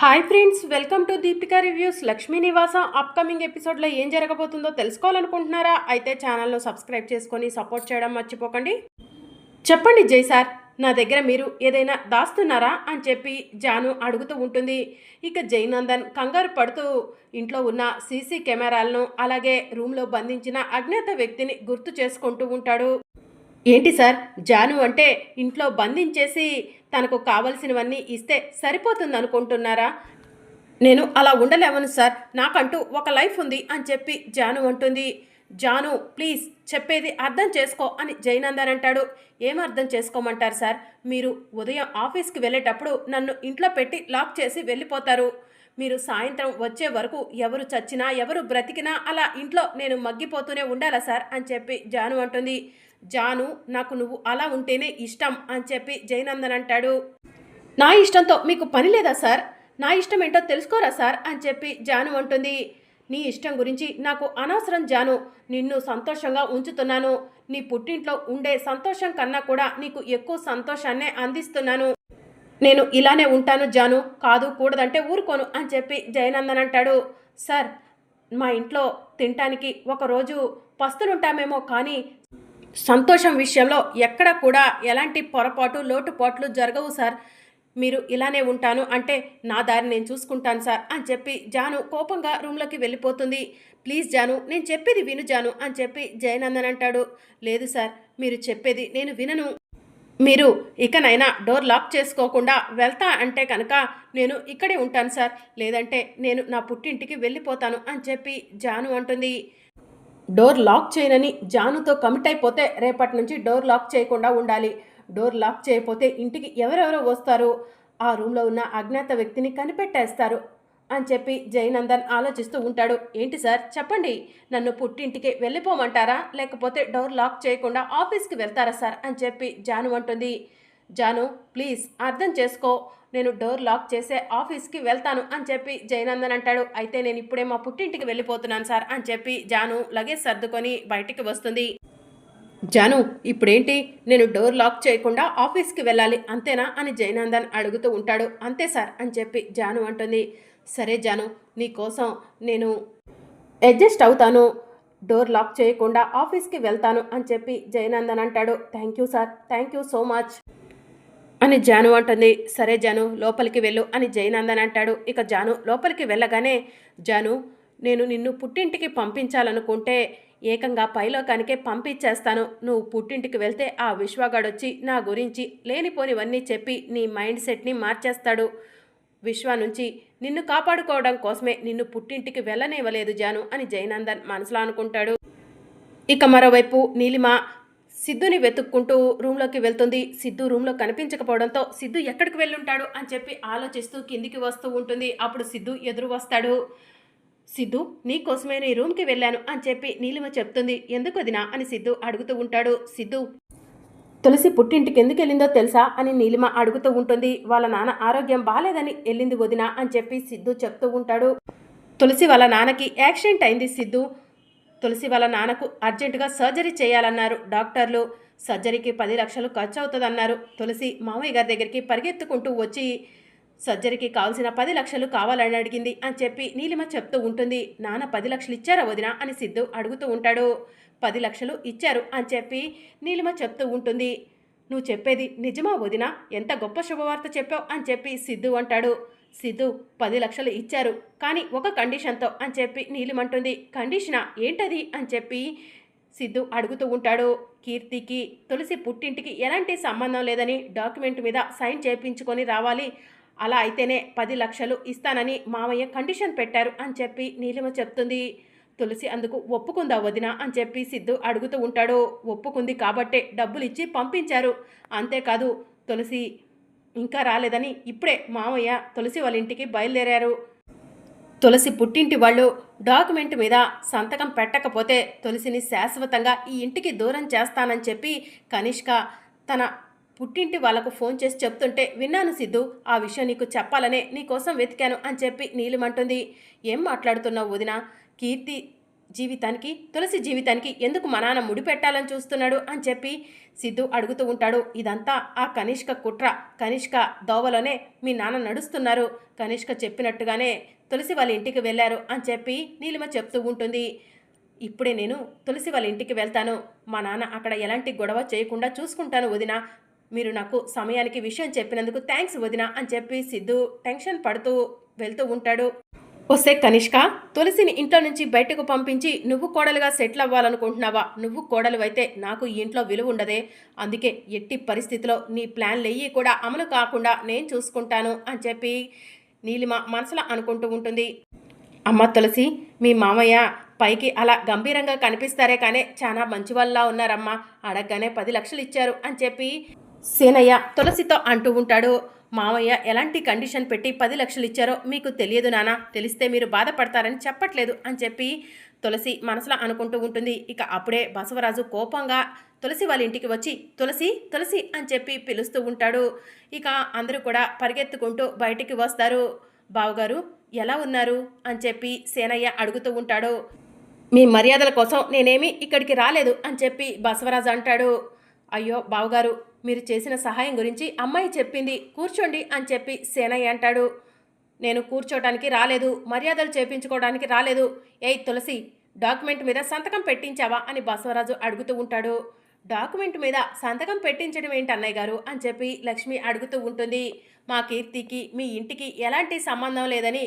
Hi friends welcome to Deepika reviews Lakshmi Nivasam upcoming ఎపిసోడ్లో ఏం జరగబోతుందో తెలుసుకోవాలనుకుంటున్నారా? అయితే ఛానల్ను సబ్స్క్రైబ్ చేసుకొని సపోర్ట్ చేయడం మర్చిపోకండి. చెప్పండి జై సార్ నా దగ్గర మీరు ఏదైనా దాస్తున్నారా అని చెప్పి జాను అడుగుతూ ఉంటుంది. ఇక జైనందన్ కంగారు పడుతూ ఇంట్లో ఉన్న సీసీ కెమెరాలను అలాగే రూమ్లో బంధించిన అజ్ఞాత వ్యక్తిని గుర్తు చేసుకుంటూ ఉంటాడు. ఏంటి సార్? జాను అంటే ఇంట్లో బంధించేసి తనకు కావలసినవన్నీ ఇస్తే సరిపోతుంది అనుకుంటున్నారా నేను అలా ఉండలేవను సార్. నాకంటూ ఒక లైఫ్ ఉంది అని చెప్పి జాను అంటుంది. జాను ప్లీజ్ చెప్పేది అర్థం చేసుకో అని జైనందన్ అంటాడు. ఏం అర్థం చేసుకోమంటారు సార్? మీరు ఉదయం ఆఫీస్కి వెళ్ళేటప్పుడు నన్ను ఇంట్లో పెట్టి లాక్ చేసి వెళ్ళిపోతారు. మీరు సాయంత్రం వచ్చే వరకు ఎవరు చచ్చినా ఎవరు బ్రతికినా అలా ఇంట్లో నేను మగ్గిపోతూనే ఉండాలా సార్? అని చెప్పి జాను అంటుంది. జాను నాకు నువ్వు అలా ఉంటేనే ఇష్టం అని చెప్పి జయనందన్ అంటాడు. నా ఇష్టంతో మీకు పని లేదా సార్? నా ఇష్టం ఏంటో తెలుసుకోరా సార్? అని చెప్పి జాను అంటుంది. నీ ఇష్టం గురించి నాకు అనవసరం జాను. నిన్ను సంతోషంగా ఉంచుతున్నాను. నీ పుట్టింట్లో ఉండే సంతోషం కన్నా కూడా నీకు ఎక్కువ సంతోషాన్నే అందిస్తున్నాను. నేను ఇలానే ఉంటాను జాను. కాదు కూడదంటే ఊరుకోను అని చెప్పి జయనందన్ అంటాడు. సార్ మా ఇంట్లో తినటానికి ఒకరోజు పస్తులుంటామేమో కానీ సంతోషం విషయంలో ఎక్కడ కూడా ఎలాంటి పొరపాటు లోటుపాట్లు జరగవు సార్. మీరు ఇలానే ఉంటాను అంటే నా దారి నేను చూసుకుంటాను సార్ అని చెప్పి జాను కోపంగా రూమ్లోకి వెళ్ళిపోతుంది. ప్లీజ్ జాను నేను చెప్పేది విను జాను అని చెప్పి జయనందన్ అంటాడు. లేదు సార్ మీరు చెప్పేది నేను వినను. మీరు ఇకనైనా డోర్ లాక్ చేసుకోకుండా వెళ్తా అంటే కనుక నేను ఇక్కడే ఉంటాను సార్. లేదంటే నేను నా పుట్టింటికి వెళ్ళిపోతాను అని చెప్పి జాను అంటుంది. డోర్ లాక్ చేయనని జానుతో కమిట్ అయిపోతే రేపటి నుంచి డోర్ లాక్ చేయకుండా ఉండాలి. డోర్ లాక్ చేయకపోతే ఇంటికి ఎవరెవరో వస్తారు? ఆ రూమ్లో ఉన్న అజ్ఞాత వ్యక్తిని కనిపెట్టేస్తారు అని చెప్పి జయనందన్ ఆలోచిస్తూ ఉంటాడు. ఏంటి సార్? చెప్పండి. నన్ను పుట్టింటికి వెళ్ళిపోమంటారా? లేకపోతే డోర్ లాక్ చేయకుండా ఆఫీస్కి వెళ్తారా సార్? అని చెప్పి జాను అంటుంది. జాను ప్లీజ్ అర్థం చేసుకో. నేను డోర్ లాక్ చేసే ఆఫీస్కి వెళ్తాను అని చెప్పి జయనందన్ అంటాడు. అయితే నేను ఇప్పుడే మా పుట్టింటికి వెళ్ళిపోతున్నాను సార్ అని చెప్పి జాను లగేజ్ సర్దుకొని బయటికి వస్తుంది. జాను ఇప్పుడేంటి? నేను డోర్ లాక్ చేయకుండా ఆఫీస్కి వెళ్ళాలి అంతేనా? అని జయనందన్ అడుగుతూ ఉంటాడు. అంతే సార్ అని చెప్పి జాను అంటుంది. సరే జాను నీకోసం నేను అడ్జస్ట్ అవుతాను. డోర్ లాక్ చేయకుండా ఆఫీస్కి వెళ్తాను అని చెప్పి జయనందన్ అంటాడు. Thank you sir thank you so much. అని జాను అంటుంది. సరే జాను లోపలికి వెళ్ళు అని జయనందన్ అంటాడు. ఇక జాను లోపలికి వెళ్ళగానే జాను నేను నిన్ను పుట్టింటికి పంపించాలనుకుంటే ఏకంగా పైలోకానికే పంపించేస్తాను. నువ్వు పుట్టింటికి వెళ్తే ఆ విశ్వగాడొచ్చి నా గురించి లేనిపోనివన్నీ చెప్పి నీ మైండ్ సెట్ని మార్చేస్తాడు. విశ్వ నుంచి నిన్ను కాపాడుకోవడం కోసమే నిన్ను పుట్టింటికి వెళ్ళనివ్వలేదు జాను అని జయనందన్ మనసులో అనుకుంటాడు. ఇక మరోవైపు నీలిమ సిద్ధుని వెతుక్కుంటూ రూమ్లోకి వెళ్తుంది. సిద్ధు రూమ్లో కనిపించకపోవడంతో సిద్ధు ఎక్కడికి వెళ్ళుంటాడు అని చెప్పి ఆలోచిస్తూ కిందికి వస్తూ ఉంటుంది. అప్పుడు సిద్ధు ఎదురు వస్తాడు. సిద్ధు నీకోసమే నీ రూమ్కి వెళ్ళాను అని చెప్పి నీలిమ చెప్తుంది. ఎందుకు వదినా అని సిద్ధు అడుగుతూ ఉంటాడు. సిద్ధు తులసి పుట్టింటికి ఎందుకు వెళ్ళిందో తెలుసా? అని నీలిమ అడుగుతూ ఉంటుంది. వాళ్ళ నాన్న ఆరోగ్యం బాగాలేదని వెళ్ళింది వదినా? అని చెప్పి సిద్ధు చెప్తూ ఉంటాడు. తులసి వాళ్ళ నాన్నకి యాక్సిడెంట్ అయింది సిద్ధు. తులసి వాళ్ళ నాన్నకు అర్జెంటుగా సర్జరీ చేయాలన్నారు. డాక్టర్లు సర్జరీకి పది లక్షలు ఖర్చు అవుతుందన్నారు తులసి మామయ్య గారి దగ్గరికి పరిగెత్తుకుంటూ వచ్చి సర్జరీకి కావాల్సిన పది లక్షలు కావాలని అడిగింది అని చెప్పి నీలిమ చెప్తూ ఉంటుంది. నాన్న పది లక్షలు ఇచ్చారా వదిన అని సిద్ధు అడుగుతూ ఉంటాడు. పది లక్షలు ఇచ్చారు అని చెప్పి నీలిమ చెప్తూ ఉంటుంది. నువ్వు చెప్పేది నిజమా వదిన? ఎంత గొప్ప శుభవార్త చెప్పావు అని చెప్పి సిద్ధు అంటాడు. సిద్ధు పది లక్షలు ఇచ్చారు. కానీ ఒక కండిషన్తో అని చెప్పి నీలిమంటుంది. కండిషనా ఏంటది అని చెప్పి సిద్ధు అడుగుతూ ఉంటాడు. కీర్తికి తులసి పుట్టింటికి ఎలాంటి సంబంధం లేదని డాక్యుమెంట్ మీద సైన్ చేయించుకొని రావాలి. అలా అయితేనే పది లక్షలు ఇస్తానని మామయ్య కండిషన్ పెట్టారు అని చెప్పి నీలిమ చెప్తుంది. తులసి అందుకు ఒప్పుకుందా వదిన అని చెప్పి సిద్ధు అడుగుతూ ఉంటాడు. ఒప్పుకుంది కాబట్టే డబ్బులు ఇచ్చి పంపించారు. అంతేకాదు తులసి ఇంకా రాలేదని ఇప్పుడే మామయ్య తులసి వాళ్ళ ఇంటికి బయలుదేరారు. తులసి పుట్టింటి వాళ్ళు డాక్యుమెంట్ మీద సంతకం పెట్టకపోతే తులసిని శాశ్వతంగా ఈ ఇంటికి దూరం చేస్తానని చెప్పి కనిష్క తన పుట్టింటి వాళ్ళకు ఫోన్ చేసి చెప్తుంటే విన్నాను సిద్ధు ఆ విషయం నీకు చెప్పాలనే నీకోసం వెతికాను అని చెప్పి నీలిమంటుంది. ఏం మాట్లాడుతున్నావు వదిన? కీర్తి జీవితానికి తులసి జీవితానికి ఎందుకు మా నాన్న ముడి పెట్టాలని చూస్తున్నాడు అని చెప్పి సిద్ధు అడుగుతూ ఉంటాడు. ఇదంతా ఆ కనిష్క కుట్ర. కనిష్క దోవలోనే మీ నాన్న నడుస్తున్నారు. కనిష్క చెప్పినట్టుగానే తులసి వాళ్ళ ఇంటికి వెళ్ళారు అని చెప్పి నీలిమ చెప్తూ ఉంటుంది. ఇప్పుడే నేను తులసి వాళ్ళ ఇంటికి వెళ్తాను. మా నాన్న అక్కడ ఎలాంటి గొడవ చేయకుండా చూసుకుంటాను వదిన. మీరు నాకు సమయానికి విషయం చెప్పినందుకు థ్యాంక్స్ వదిన అని చెప్పి సిద్ధు టెన్షన్ పడుతూ వెళ్తూ ఉంటాడు. వస్తే కనిష్క తులసిని ఇంట్లో నుంచి బయటకు పంపించి నువ్వు కోడలుగా సెటిల్ అవ్వాలనుకుంటున్నావా? నువ్వు కోడలు అయితే నాకు ఈ ఇంట్లో విలువ ఉండదే. అందుకే ఎట్టి పరిస్థితిలో నీ ప్లాన్లు ఎయ్యి కూడా అమలు కాకుండా నేను చూసుకుంటాను అని చెప్పి నీలిమ మనసులో అనుకుంటూ ఉంటుంది. అమ్మ తులసి మీ మామయ్య పైకి అలా గంభీరంగా కనిపిస్తారే కానీ చాలా మంచి వాళ్ళ ఉన్నారమ్మా. అడగగానే పది లక్షలు ఇచ్చారు అని చెప్పి సేనయ్య తులసితో అంటూ ఉంటాడు మామయ్య ఎలాంటి కండిషన్ పెట్టి పది లక్షలు ఇచ్చారో మీకు తెలియదు నానా. తెలిస్తే మీరు బాధపడతారని చెప్పట్లేదు అని చెప్పి తులసి మనసులో అనుకుంటూ ఉంటుంది. ఇక అప్పుడే బసవరాజు కోపంగా తులసి వాళ్ళ ఇంటికి వచ్చి తులసి తులసి అని చెప్పి పిలుస్తూ ఉంటాడు. ఇక అందరూ కూడా పరిగెత్తుకుంటూ బయటికి వస్తారు. బావగారు ఎలా ఉన్నారు? అని చెప్పి సేనయ్య అడుగుతూ ఉంటాడు. మీ మర్యాదల కోసం నేనేమి ఇక్కడికి రాలేదు అని చెప్పి బసవరాజు అంటాడు. అయ్యో బావగారు మీరు చేసిన సహాయం గురించి అమ్మాయి చెప్పింది కూర్చోండి అని చెప్పి సేనయ్య అంటాడు. నేను కూర్చోటానికి రాలేదు మర్యాదలు చేపించుకోవడానికి రాలేదు. ఏయ్ తులసి డాక్యుమెంట్ మీద సంతకం పెట్టించావా అని బసవరాజు అడుగుతూ ఉంటాడు. డాక్యుమెంట్ మీద సంతకం పెట్టించడం ఏంటి అన్నయ్య గారు అని చెప్పి లక్ష్మి అడుగుతూ ఉంటుంది. మా కీర్తికి మీ ఇంటికి ఎలాంటి సంబంధం లేదని.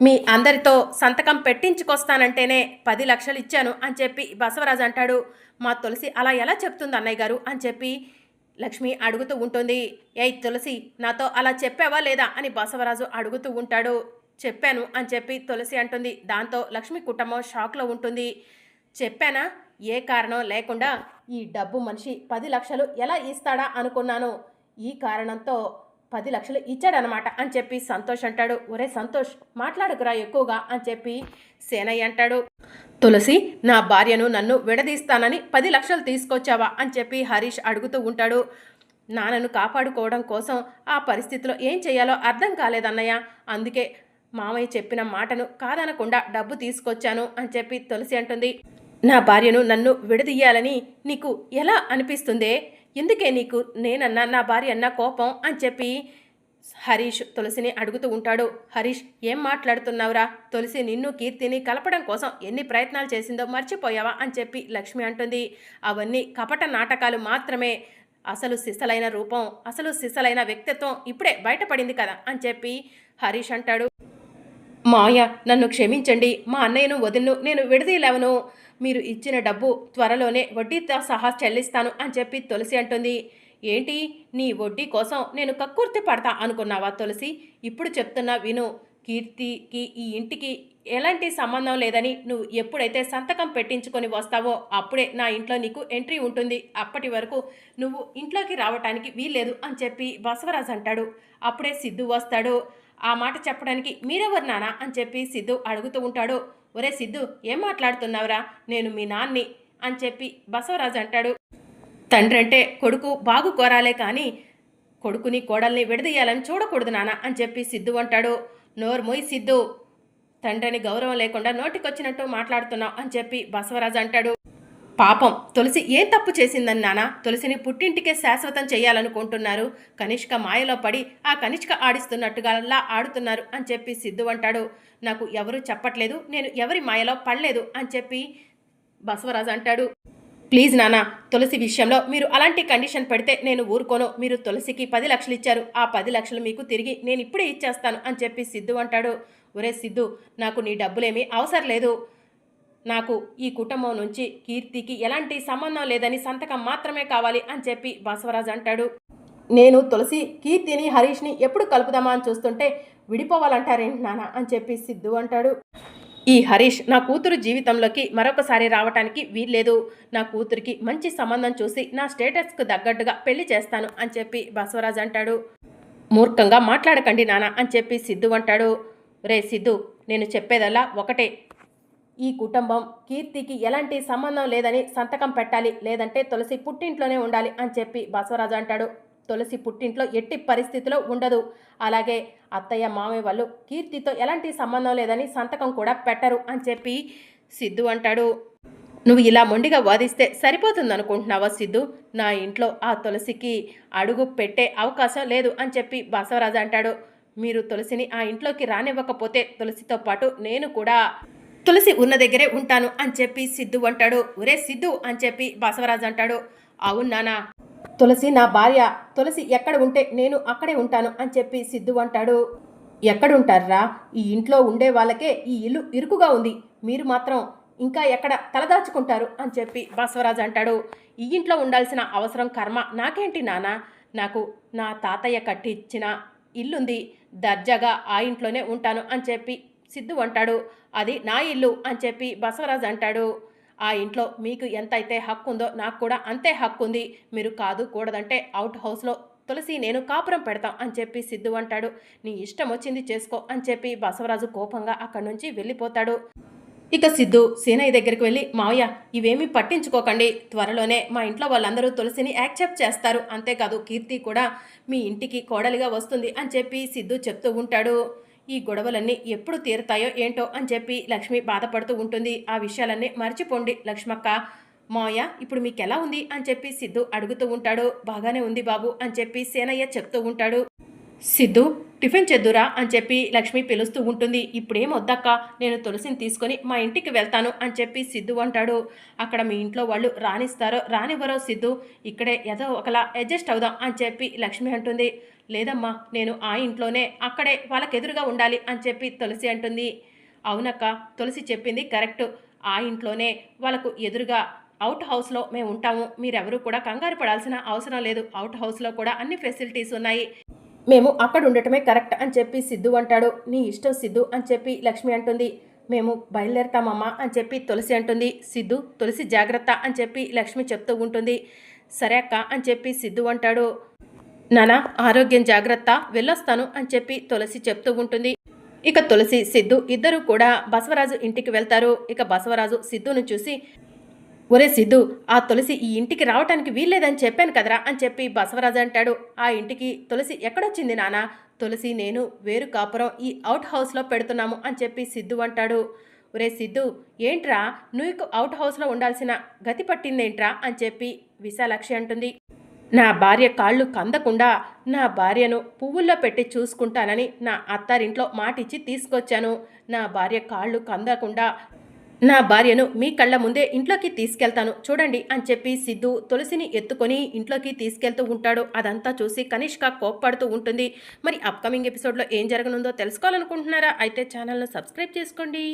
మీ అందరితో సంతకం పెట్టించుకొస్తానంటేనే పది లక్షలు ఇచ్చాను అని చెప్పి బసవరాజు అంటాడు. మా తులసి అలా ఎలా చెప్తుంది అన్నయ్య గారు అని చెప్పి లక్ష్మి అడుగుతూ ఉంటుంది. ఏయ్ తులసి నాతో అలా చెప్పావా లేదా? అని బసవరాజు అడుగుతూ ఉంటాడు. చెప్పాను అని చెప్పి తులసి అంటుంది. దాంతో లక్ష్మి కుటుంబం షాక్లో ఉంటుంది. చెప్పానా? ఏ కారణం లేకుండా ఈ డబ్బు మనిషి పది లక్షలు ఎలా ఇస్తాడా అనుకున్నాను. ఈ కారణంతో పది లక్షలు ఇచ్చాడనమాట అని చెప్పి సంతోష్ అంటాడు. ఒరే సంతోష్ మాట్లాడుకురా ఎక్కువగా అని చెప్పి సేనయ్య అంటాడు. తులసి నా భార్యను నన్ను విడదీస్తానని పది లక్షలు తీసుకొచ్చావా అని చెప్పి హరీష్ అడుగుతూ ఉంటాడు. నాన్నను కాపాడుకోవడం కోసం ఆ పరిస్థితిలో ఏం చేయాలో అర్థం కాలేదన్నయ్య. అందుకే మామయ్య చెప్పిన మాటను కాదనకుండా డబ్బు తీసుకొచ్చాను అని చెప్పి తులసి అంటుంది. నా భార్యను నన్ను విడదీయాలని నీకు ఎలా అనిపిస్తుందే? ఎందుకే నీకు నేనన్నా నా భార్య అన్న కోపం అని చెప్పి హరీష్ తులసిని అడుగుతూ ఉంటాడు. హరీష్ ఏం మాట్లాడుతున్నావురా? తులసి నిన్ను కీర్తిని కలపడం కోసం ఎన్ని ప్రయత్నాలు చేసిందో మర్చిపోయావా అని చెప్పి లక్ష్మి అంటుంది. అవన్నీ కపట నాటకాలు మాత్రమే. అసలు సిసలైన రూపం అసలు సిసలైన వ్యక్తిత్వం ఇప్పుడే బయటపడింది కదా అని చెప్పి హరీష్ అంటాడు. మాయ నన్ను క్షమించండి. మా అన్నయ్యను వదిలిను నేను విడదీయలేవను. మీరు ఇచ్చిన డబ్బు త్వరలోనే వడ్డీతో సహా చెల్లిస్తాను అని చెప్పి తులసి అంటుంది. ఏంటి? నీ వడ్డీ కోసం నేను కక్కుర్తి పడతా అనుకున్నావా తులసి? ఇప్పుడు చెప్తున్నా విను. కీర్తికి ఈ ఇంటికి ఎలాంటి సంబంధం లేదని నువ్వు ఎప్పుడైతే సంతకం పెట్టించుకొని వస్తావో అప్పుడే నా ఇంట్లో నీకు ఎంట్రీ ఉంటుంది. అప్పటి వరకు నువ్వు ఇంట్లోకి రావటానికి వీల్లేదు అని చెప్పి బసవరాజ్ అంటాడు. అప్పుడే సిద్ధు వస్తాడు. ఆ మాట చెప్పడానికి మీరెవరు నానా అని చెప్పి సిద్ధు అడుగుతూ ఉంటాడు. ఒరే సిద్ధు ఏం మాట్లాడుతున్నావురా? నేను మీ నాన్ని అని చెప్పి బసవరాజు అంటాడు. తండ్రి అంటే కొడుకు బాగు కోరాలే కానీ కొడుకుని కోడల్ని విడదీయాలని చూడకూడదు నాన్న అని చెప్పి సిద్ధు అంటాడు. నోరు సిద్ధు తండ్రిని గౌరవం లేకుండా నోటికొచ్చినట్టు మాట్లాడుతున్నావు అని చెప్పి బసవరాజు అంటాడు. పాపం. తులసి ఏం తప్పు చేసిందని నాన్న తులసిని పుట్టింటికే శాశ్వతం చేయాలనుకుంటున్నారు. కనిష్క మాయలో పడి ఆ కనిష్క ఆడిస్తున్నట్టుగా లా ఆడుతున్నారు అని చెప్పి సిద్ధు అంటాడు. నాకు ఎవరు చెప్పట్లేదు నేను ఎవరి మాయలో పడలేదు అని చెప్పి బసవరాజు అంటాడు. ప్లీజ్ నానా తులసి విషయంలో మీరు అలాంటి కండిషన్ పెడితే నేను ఊరుకోను. మీరు తులసికి పది లక్షలు ఇచ్చారు. ఆ పది లక్షలు మీకు తిరిగి నేను ఇప్పుడే ఇచ్చేస్తాను అని చెప్పి సిద్ధు అంటాడు. ఒరే సిద్ధు నాకు నీ డబ్బులేమీ అవసరం లేదు. నాకు ఈ కుటుంబం నుంచి కీర్తికి ఎలాంటి సంబంధం లేదని సంతకం మాత్రమే కావాలి అని చెప్పి బసవరాజ్ అంటాడు. నేను తులసి కీర్తిని హరీష్ని ఎప్పుడు కలుపుదామా అని చూస్తుంటే విడిపోవాలంటారేంటి నాన్న అని చెప్పి సిద్ధు అంటాడు. ఈ హరీష్ నా కూతురు జీవితంలోకి మరొకసారి రావటానికి వీల్లేదు. నా కూతురికి మంచి సంబంధం చూసి నా స్టేటస్కు తగ్గట్టుగా పెళ్ళి చేస్తాను అని చెప్పి బసవరాజ్ అంటాడు. మూర్ఖంగా మాట్లాడకండి నాన్న అని చెప్పి సిద్ధు అంటాడు. రే సిద్ధు నేను చెప్పేదల్లా ఒకటే. ఈ కుటుంబం కీర్తికి ఎలాంటి సంబంధం లేదని సంతకం పెట్టాలి లేదంటే తులసి పుట్టింట్లోనే ఉండాలి అని చెప్పి బసవరాజు అంటాడు. తులసి పుట్టింట్లో ఎట్టి పరిస్థితిలో ఉండదు. అలాగే అత్తయ్య మామయ్య వాళ్ళు కీర్తితో ఎలాంటి సంబంధం లేదని సంతకం కూడా పెట్టరు అని చెప్పి సిద్ధు అంటాడు. నువ్వు ఇలా మొండిగా వాదిస్తే సరిపోతుంది అనుకుంటున్నావా సిద్ధు? నా ఇంట్లో ఆ తులసికి అడుగు పెట్టే అవకాశం లేదు అని చెప్పి బసవరాజు అంటాడు. మీరు తులసిని ఆ ఇంట్లోకి రానివ్వకపోతే తులసితో పాటు నేను కూడా తులసి ఉన్న దగ్గరే ఉంటాను అని చెప్పి సిద్ధు అంటాడు. ఒరే సిద్ధు అని చెప్పి బసవరాజు అంటాడు. అవును నానా. తులసి నా భార్య. తులసి ఎక్కడ ఉంటే నేను అక్కడే ఉంటాను అని చెప్పి సిద్ధు అంటాడు. ఎక్కడుంటారా? ఈ ఇంట్లో ఉండే వాళ్ళకే ఈ ఇల్లు ఇరుకుగా ఉంది. మీరు మాత్రం ఇంకా ఎక్కడ తలదాచుకుంటారు అని చెప్పి బసవరాజు అంటాడు. ఈ ఇంట్లో ఉండాల్సిన అవసరం కర్మ నాకేంటి నాన్న నాకు నా తాతయ్య కట్టించిన ఇల్లుంది. దర్జాగా ఆ ఇంట్లోనే ఉంటాను అని చెప్పి సిద్ధు అంటాడు. అది నా ఇల్లు అని చెప్పి బసవరాజు అంటాడు. ఆ ఇంట్లో మీకు ఎంతైతే హక్కు ఉందో నాకు కూడా అంతే హక్కు ఉంది. మీరు కాదు కూడదంటే అవుట్ హౌస్లో తులసి నేను కాపురం పెడతాం అని చెప్పి సిద్ధు అంటాడు. నీ ఇష్టం వచ్చింది చేసుకో అని చెప్పి బసవరాజు కోపంగా అక్కడి నుంచి వెళ్ళిపోతాడు. ఇక సిద్ధు సీనయ్య దగ్గరికి వెళ్ళి మావయ్య ఇవేమీ పట్టించుకోకండి. త్వరలోనే మా ఇంట్లో వాళ్ళందరూ తులసిని యాక్సెప్ట్ చేస్తారు. అంతేకాదు కీర్తి కూడా మీ ఇంటికి కోడలిగా వస్తుంది అని చెప్పి సిద్ధు చెప్తూ ఉంటాడు. ఈ గొడవలన్నీ ఎప్పుడు తీరుతాయో ఏంటో అని చెప్పి లక్ష్మి బాధపడుతూ ఉంటుంది. ఆ విషయాలన్నీ మర్చిపోండి లక్ష్మక్క. మాయ ఇప్పుడు మీకు ఎలా ఉంది? అని చెప్పి సిద్ధు అడుగుతూ ఉంటాడు. బాగానే ఉంది బాబు అని చెప్పి సేనయ్య చెప్తూ ఉంటాడు. సిద్ధు టిఫిన్ చెద్దురా అని చెప్పి లక్ష్మి పిలుస్తూ ఉంటుంది. ఇప్పుడేం వద్దక్క నేను తులసిని తీసుకొని మా ఇంటికి వెళ్తాను అని చెప్పి సిద్ధు అంటాడు. అక్కడ మీ ఇంట్లో వాళ్ళు రానిస్తారో రానివ్వరో సిద్ధు. ఇక్కడే ఏదో ఒకలా అడ్జస్ట్ అవుదాం అని చెప్పి లక్ష్మి అంటుంది. లేదమ్మా నేను ఆ ఇంట్లోనే అక్కడే వాళ్ళకి ఎదురుగా ఉండాలి అని చెప్పి తులసి అంటుంది. అవునక్క తులసి చెప్పింది కరెక్ట్. ఆ ఇంట్లోనే వాళ్ళకు ఎదురుగా అవుట్ హౌస్లో మేము ఉంటాము. మీరెవరూ కూడా కంగారు పడాల్సిన అవసరం లేదు. అవుట్ హౌస్లో కూడా అన్ని ఫెసిలిటీస్ ఉన్నాయి. మేము అక్కడ ఉండటమే కరెక్ట్ అని చెప్పి సిద్ధు అంటాడు. నీ ఇష్టం సిద్ధు అని చెప్పి లక్ష్మి అంటుంది. మేము బయలుదేరతామమ్మా అని చెప్పి తులసి అంటుంది. సిద్ధు తులసి జాగ్రత్త అని చెప్పి లక్ష్మి చెప్తూ ఉంటుంది. సరే అక్క అని చెప్పి సిద్ధు అంటాడు. నానా ఆరోగ్యం జాగ్రత్త వెళ్ళొస్తాను అని చెప్పి తులసి చెప్తూ ఉంటుంది. ఇక తులసి సిద్ధు ఇద్దరు కూడా బసవరాజు ఇంటికి వెళ్తారు. ఇక బసవరాజు సిద్ధును చూసి ఒరే సిద్ధు ఆ తులసి ఈ ఇంటికి రావటానికి వీల్లేదని చెప్పాను కదరా అని చెప్పి బసవరాజు అంటాడు. ఆ ఇంటికి తులసి ఎక్కడొచ్చింది నానా? తులసి నేను వేరు కాపురం ఈ అవుట్ హౌస్లో పెడుతున్నాము అని చెప్పి సిద్ధు అంటాడు. ఒరే సిద్ధు ఏంట్రా? నువ్వు అవుట్ హౌస్లో ఉండాల్సిన గతి పట్టిందేంట్రా? అని చెప్పి విశాలాక్షి అంటుంది. నా భార్య కాళ్ళు కందకుండా నా భార్యను పువ్వుల్లో పెట్టి చూసుకుంటానని నా అత్తారింట్లో మాటిచ్చి తీసుకొచ్చాను. నా భార్య కాళ్ళు కందకుండా నా భార్యను మీ కళ్ళ ముందే ఇంట్లోకి తీసుకెళ్తాను. చూడండి అని చెప్పి సిద్ధు తులసిని ఎత్తుకొని ఇంట్లోకి తీసుకెళ్తూ ఉంటాడు. అదంతా చూసి కనిష్క కోప్పడుతూ ఉంటుంది. మరి అప్కమింగ్ ఎపిసోడ్లో ఏం జరగనుందో తెలుసుకోవాలనుకుంటున్నారా? అయితే ఛానల్ను సబ్స్క్రైబ్ చేసుకోండి.